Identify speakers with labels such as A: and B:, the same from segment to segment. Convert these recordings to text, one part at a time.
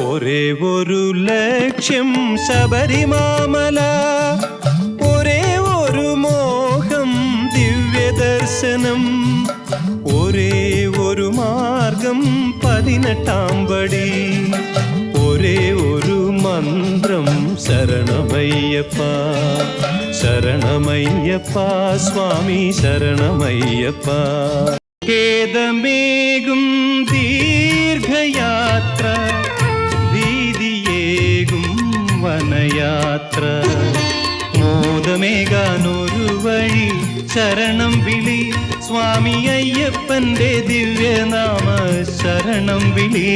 A: ஒரே ஒரு லட்சியம் சபரிமாமல. ஒரே ஒரு மோகம் திவ்ய தரிசனம். ஒரே ஒரு மார்க்கம் பதினெட்டாம் படி. ஒரே ஒரு மந்திரம் சரணமையப்பா. சரணமையப்பா சுவாமி சரணமையப்பா. கேதமேகும் தீர்கயா വനയാത്ര മോദമേകാനൊരു വഴി ശരണം വിളി. സ്വാമി അയ്യപ്പന്റെ ദിവ്യനാമ ശരണം വിളി.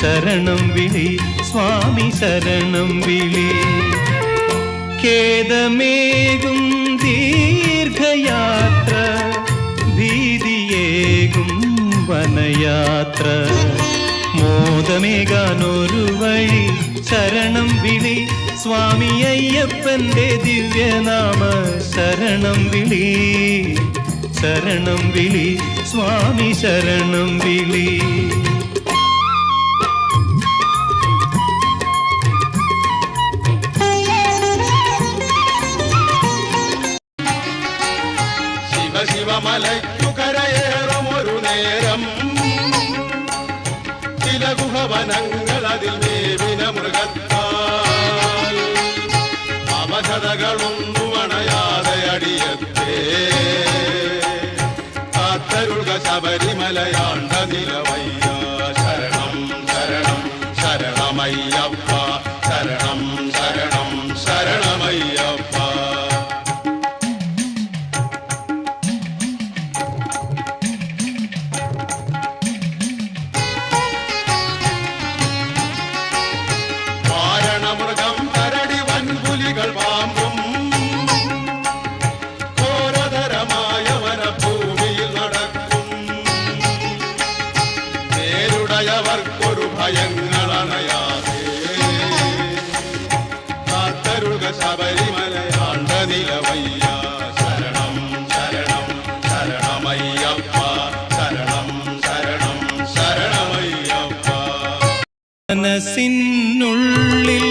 A: ശരണം വിളി സ്വാമി ശരണം വിളി. ഖേദമേകും ദീർഘയാത്ര ഭീതിയേകും വനയാത്ര. മോദമേകാനൊരു വഴി ശരണം വിളി സ്വാമി അയ്യപ്പന്റെ ദിവ്യനാമ ശരണം വിളി ശരണം വിളി സ്വാമി ശരണം വിളി
B: ശിവ ശിവമലയ്ക്കു കരയേറും ഒരു നേരം ചില ഗുഹവനങ്ങൾ അതിൽ നേരുടയവർക്കൊരു ഭയങ്ങളണയാതെ കാത്തരുക ശബരിമലയാണ്ട നിലവയ്യ. ശരണം ശരണം ശരണമയ്യപ്പ. ശരണം ശരണം ശരണമയ്യപ്പ.
A: മനസ്സിനുള്ളിൽ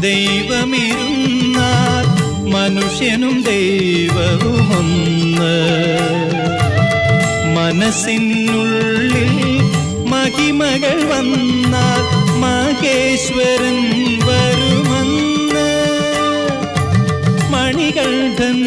A: ദൈവമിരുന്നാൽ മനുഷ്യനും ദൈവവുമൊന്ന്. മനസ്സിനുള്ളിൽ മഹിമകൾ വന്നാൽ മഹേശ്വരൻ വരുമെന്ന്. മണികണ്ഠൻ